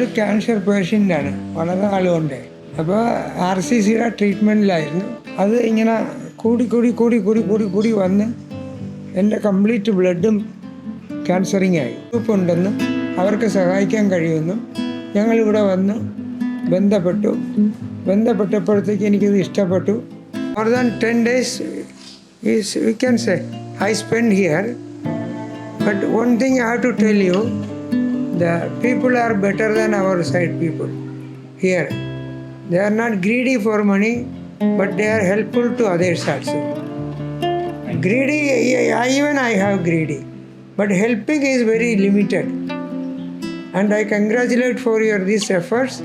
ഒരു ക്യാൻസർ പേഷ്യന്റാണ് വളരെ നാളുകൊണ്ട് അപ്പോൾ ആർ സി സിയുടെ ട്രീറ്റ്മെന്റിലായിരുന്നു അത് ഇങ്ങനെ കൂടി കൂടി കൂടി കൂടി കൂടി കൂടി വന്ന് എന്റെ കംപ്ലീറ്റ് ബ്ലഡും ക്യാൻസറിങ് ആയി. ഗ്രൂപ്പ് ഉണ്ടെന്നും അവർക്ക് സഹായിക്കാൻ കഴിയുമെന്നും ഞങ്ങളിവിടെ വന്ന് ബന്ധപ്പെട്ടു. ബന്ധപ്പെട്ടപ്പോഴത്തേക്ക് എനിക്കിത് ഇഷ്ടപ്പെട്ടു. More than ten days is we can say I spend here but one thing I have to tell you the people are better than our side people here. They are not greedy for money, but they are helpful to others also. Greedy, I, even I have greedy, but helping is very limited. And I congratulate for your these efforts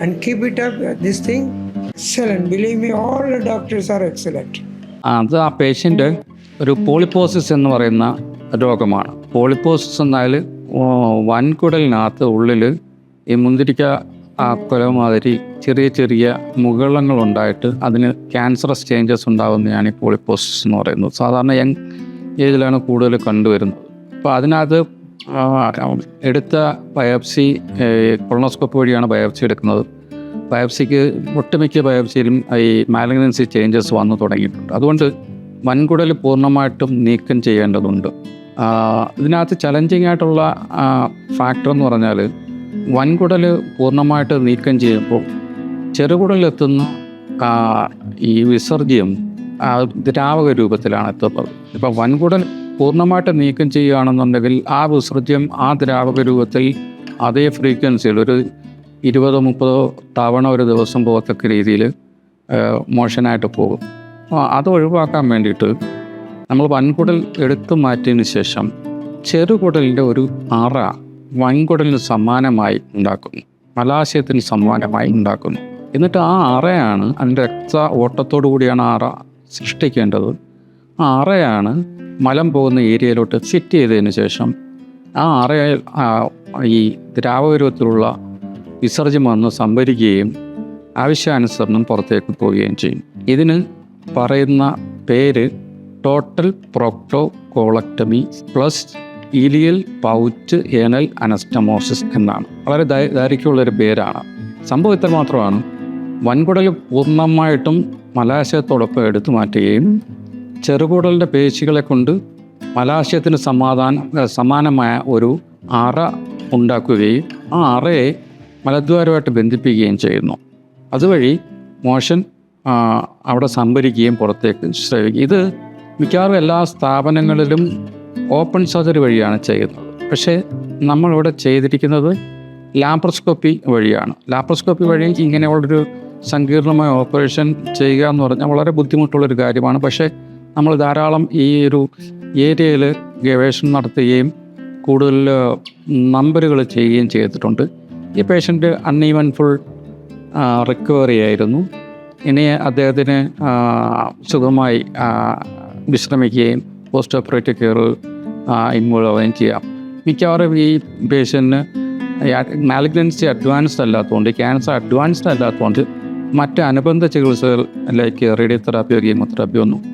and keep it up. This thing, excellent. Believe me, all the doctors are excellent. അത് ആ patient ഒരു പോളിപ്പോസിസ് എന്ന് പറയുന്ന രോഗമാണ് പോളിപ്പോസിസ് എന്നാൽ വൻകുടലിനകത്ത് ഉള്ളിൽ ഈ മുന്തിരിക്ക ആ കുല മാതിരി ചെറിയ ചെറിയ മുകളങ്ങളുണ്ടായിട്ട് അതിന് ക്യാൻസറസ് ചേഞ്ചസ് ഉണ്ടാകുന്നതാണ് ഈ പോളിപ്പോസിസ് എന്ന് പറയുന്നത്. സാധാരണ യങ് ഏജിലാണ് കൂടുതൽ കണ്ടുവരുന്നത്. അപ്പോൾ അതിനകത്ത് എടുത്ത ബയോപ്സി കൊളോസ്കോപ്പ് വഴിയാണ് ബയോപ്സി എടുക്കുന്നത്. ബയോപ്സിക്ക് ഒട്ടുമിക്ക ബയോപ്സിയിലും ഈ മാലഗ്നൻസി ചേഞ്ചസ് വന്നു തുടങ്ങിയിട്ടുണ്ട്. അതുകൊണ്ട് വൻകുടൽ പൂർണമായിട്ടും നീക്കം ചെയ്യേണ്ടതുണ്ട്. ഇതിനകത്ത് ചലഞ്ചിങ് ആയിട്ടുള്ള ഫാക്ടർ എന്ന് പറഞ്ഞാൽ വൻകുടൽ പൂർണമായിട്ട് നീക്കം ചെയ്യുമ്പോൾ ചെറുകുടലിലെത്തുന്ന ആ, ഈ വിസർജ്യം ദ്രാവക രൂപത്തിലാണ് എത്തുന്നത്. ഇപ്പം വൻകുടൽ പൂർണമായിട്ട് നീക്കം ചെയ്യുകയാണെന്നുണ്ടെങ്കിൽ ആ വിസർജ്യം ആ ദ്രാവക രൂപത്തിൽ അതേ ഫ്രീക്വൻസിയിൽ ഒരു ഇരുപതോ മുപ്പതോ തവണ ഒരു ദിവസം പോകത്തക്ക രീതിയിൽ മോഷനായിട്ട് പോകും. അത് ഒഴിവാക്കാൻ വേണ്ടിയിട്ട് നമ്മൾ വൻകുടൽ എടുത്തു മാറ്റിയതിന് ശേഷം ചെറുകുടലിന്റെ ഒരു അറ വൻകുടലിന് സമാനമായി ഉണ്ടാക്കുന്നു. മലാശയത്തിന് സമാനമായി ഉണ്ടാക്കുന്നു. എന്നിട്ട് ആ അറയാണ് അതിന്റെ രക്ത ഓട്ടത്തോടു കൂടിയാണ് അറ സൃഷ്ടിക്കേണ്ടത്. ആ അറയാണ് മലം പോകുന്ന ഏരിയയിലോട്ട് ഫിറ്റ് ചെയ്തതിന് ശേഷം ആ അറയിൽ ഈ ദ്രാവകരൂപത്തിലുള്ള വിസർജ്യം വന്ന് സംഭരിക്കുകയും ആവശ്യാനുസരണം പുറത്തേക്ക് പോവുകയും ചെയ്യും. ഇതിന് പറയുന്ന പേര് total proctocolectomy plus ileal pouch anal anastomosis എന്നാണ്. വളരെ ദൈർഘ്യമുള്ളൊരു പേരാണ്. സംഭവം ഇത്ര മാത്രമാണ്. വൻകുടൽ പൂർണമായിട്ടും മലാശയത്തോടൊപ്പം എടുത്തു മാറ്റുകയും ചെറുകുടലിന്റെ പേശികളെ കൊണ്ട് മലാശയത്തിന് സമാധാന സമാനമായ ഒരു അറ ഉണ്ടാക്കുകയും ആ അറയെ മലദ്വാരമായിട്ട് ബന്ധിപ്പിക്കുകയും ചെയ്യുന്നു. അതുവഴി മോഷൻ അവിടെ സംഭരിക്കുകയും പുറത്തേക്ക് ശ്രവിക്കുകയും ഇത് മിക്കവാറും എല്ലാ സ്ഥാപനങ്ങളിലും ഓപ്പൺ സർജറി വഴിയാണ് ചെയ്യുന്നത്. പക്ഷേ നമ്മളിവിടെ ചെയ്തിരിക്കുന്നത് ലാപ്രോസ്കോപ്പി വഴിയാണ്. ലാപ്രോസ്കോപ്പി വഴി ഇങ്ങനെയുള്ളൊരു സങ്കീർണമായ ഓപ്പറേഷൻ ചെയ്യുക എന്ന് പറഞ്ഞാൽ വളരെ ബുദ്ധിമുട്ടുള്ളൊരു കാര്യമാണ്. പക്ഷേ നമ്മൾ ധാരാളം ഈ ഒരു ഏരിയയിൽ ഗവേഷണം നടത്തുകയും കൂടുതൽ നമ്പറുകൾ ചെയ്യുകയും ചെയ്തിട്ടുണ്ട്. ഈ പേഷ്യന്റ് അൺഈവൻ ഫുൾ റിക്കവറി ആയിരുന്നു. ഇനി അദ്ദേഹത്തിന് സുഖമായി വിശ്രമിക്കുകയും പോസ്റ്റ് ഓപ്പറേറ്റീവ് കെയർ ഇൻവോൾവ് ആവുകയും ചെയ്യാം. മിക്കവാറും ഈ പേഷ്യന്റിന് മാലിഗ്നൻസി അഡ്വാൻസ്ഡ് അല്ലാത്തതുകൊണ്ട് ക്യാൻസർ അഡ്വാൻസ്ഡ് അല്ലാത്തതുകൊണ്ട് മറ്റ് അനുബന്ധ ചികിത്സകൾ ലൈക്ക് റേഡിയോതെറാപ്പിയോ കീമോതെറാപ്പിയോ ഒന്നും